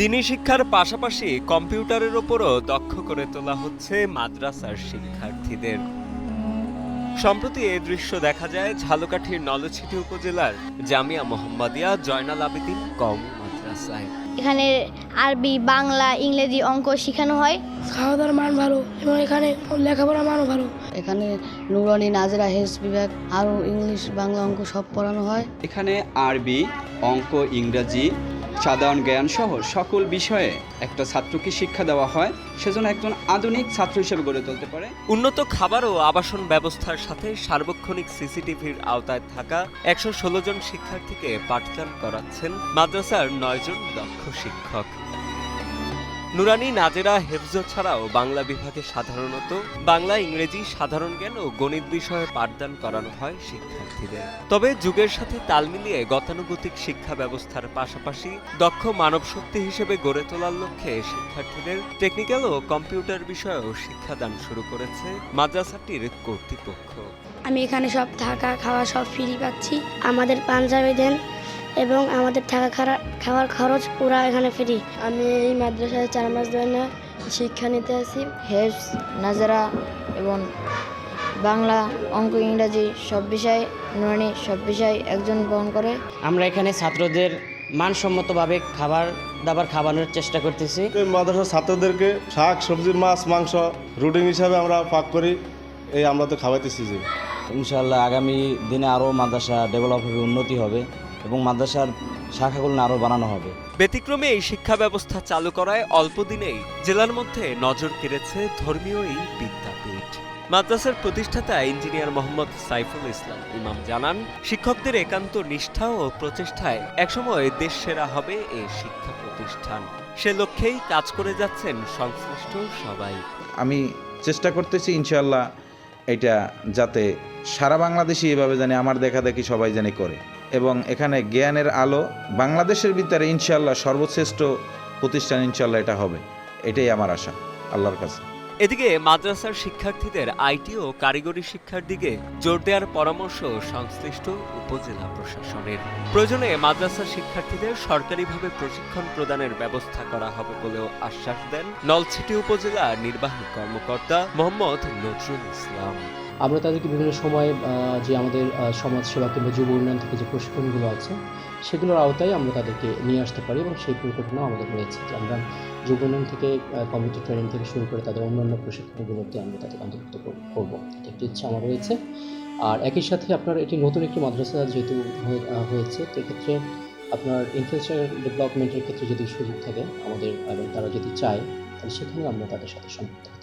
দিনী শিক্ষার পাশাপাশি কম্পিউটারের ওপরও দক্ষ করে তোলা হচ্ছে মাদ্রাসার শিক্ষার্থীদের। সম্প্রতি এই দৃশ্য দেখা যায় ঝালকাঠির নলছিটি উপজেলার জামিয়া মোহাম্মদিয়া জয়নাল আবেদিন কম মাদ্রাসায়। এখানে আরবি বাংলা ইংরেজি অঙ্ক শেখানো হয়। খাওয়া দাওয়ার মান ভালো এবং এখানে লেখাপড়ার মানও ভালো। এখানে নুরানি নাজরা হেস বিভাগ আরও ইংলিশ বাংলা অঙ্ক সব পড়ানো হয়। এখানে আরবি অঙ্ক ইংরাজি সাধারণ জ্ঞান সহ সকল বিষয়ে একটা ছাত্রকে শিক্ষা দেওয়া হয়, সেজন্য একজন আধুনিক ছাত্র হিসেবে গড়ে তুলতে পারে। উন্নত খাবার ও আবাসন ব্যবস্থার সাথে সার্বক্ষণিক সিসিটিভির আওতায় থাকা একশো ষোলো জন শিক্ষার্থীকে পাঠদান করাচ্ছেন মাদ্রাসার নয়জন দক্ষ শিক্ষক। নুরানি, নাজেরা হেফজ ছাড়াও বাংলা বিভাগে সাধারণত বাংলা, ইংরেজি, সাধারণ জ্ঞান ও গণিত বিষয়ে পাঠদান করানো হয় শিক্ষার্থীদের। তবে যুগের সাথে তাল মিলিয়ে গতানুগতিক শিক্ষা ব্যবস্থার পাশাপাশি দক্ষ মানব শক্তি হিসেবে গড়ে তোলার লক্ষ্যে শিক্ষার্থীদের টেকনিক্যাল ও কম্পিউটার বিষয়েও শিক্ষাদান শুরু করেছে মাদ্রাসাটির কর্তৃপক্ষ। আমি এখানে সব থাকা, খাওয়া সব ফ্রি পাচ্ছি। আমাদের পাঞ্জাবি দেন এবং আমাদের থাকা খারা খাওয়ার খরচ পুরা এখানে ফ্রি আমি এই মাদ্রাসায় চার মাস ধরে শিক্ষা নিতে আসি হেফস নাজারা এবং বাংলা অঙ্ক ইংরাজি সব বিষয় নুরানি সব বিষয় একজন বহন করে। আমরা এখানে ছাত্রদের মানসম্মতভাবে খাবার দাবার খাওয়ানোর চেষ্টা করতেছি। এই মাদ্রাসার ছাত্রদেরকে শাক সবজি মাছ মাংস রুটিন হিসাবে আমরা পাক করি এই আমরা তো খাওয়াইতেছি যে। ইনশাআল্লাহ আগামী দিনে আরও মাদ্রাসা ডেভেলপ হবে উন্নতি হবে। এবং মাদ্রাসার শাখাগুলো আরও বানানো হবে। ব্যতিক্রমে এই শিক্ষা ব্যবস্থা চালু করায় অল্প দিনেই জেলার মধ্যে নজর কেড়েছে ধর্মীয় এই বিদ্যাপীঠ। মাদ্রাসার প্রতিষ্ঠাতা ইঞ্জিনিয়ার মোহাম্মদ সাইফুল ইসলাম ইমাম জানান শিক্ষকদের একান্ত নিষ্ঠা ও প্রচেষ্টায় একসময় দেশ সেরা হবে এই শিক্ষা প্রতিষ্ঠান। সে লক্ষ্যেই কাজ করে যাচ্ছেন সংশ্লিষ্ট সবাই। আমি চেষ্টা করতেছি ইনশাল্লাহ এটা যাতে সারা বাংলাদেশি এভাবে জানি আমার দেখা দেখি সবাই জানি করে। এবং এখানে জ্ঞানের আলো বাংলাদেশের ভিতরে ইনশাল্লাহ সর্বশ্রেষ্ঠ প্রতিষ্ঠান ইনশাল্লাহ এটা হবে। এটাই আমার আশা, আল্লাহর কাছে। এদিকে মাদ্রাসার শিক্ষার্থীদের আইটি ও কারিগরি শিক্ষার দিকে জোর দেওয়ার পরামর্শ সংশ্লিষ্ট উপজেলা প্রশাসনের। প্রয়োজনে মাদ্রাসার শিক্ষার্থীদের সরকারিভাবে প্রশিক্ষণ প্রদানের ব্যবস্থা করা হবে বলেও আশ্বাস দেন নলছিটি উপজেলা নির্বাহী কর্মকর্তা মোহাম্মদ নজরুল ইসলাম। আমরা তাদেরকে বিভিন্ন সময় যে আমাদের সমাজসেবা কিংবা যুব উন্নয়ন থেকে যে প্রশিক্ষণগুলো আছে, সেগুলোর আওতায় আমরা তাদেরকে নিয়ে আসতে পারি এবং সেই পরিকল্পনাও আমাদের রয়েছে। যে আমরা যুব উন্নয়ন থেকে কম্পিউটার ট্রেনিং থেকে শুরু করে তাদের অন্যান্য প্রশিক্ষণগুলোতে আমরা তাদেরকে অন্তর্ভুক্ত করব। একটি ইচ্ছা আমার রয়েছে। আর একই সাথে আপনার এটি নতুন একটি মাদ্রাসা যেহেতু হয়ে- হয়েছে, তো এক্ষেত্রে আপনার ইনফ্রাস্ট্রাকচার ডেভেলপমেন্টের ক্ষেত্রে যদি সুযোগ থাকে আমাদের, এবং তারা যদি চায়, তাহলে সেখানে আমরা তাদের সাথে সম্পৃক্ত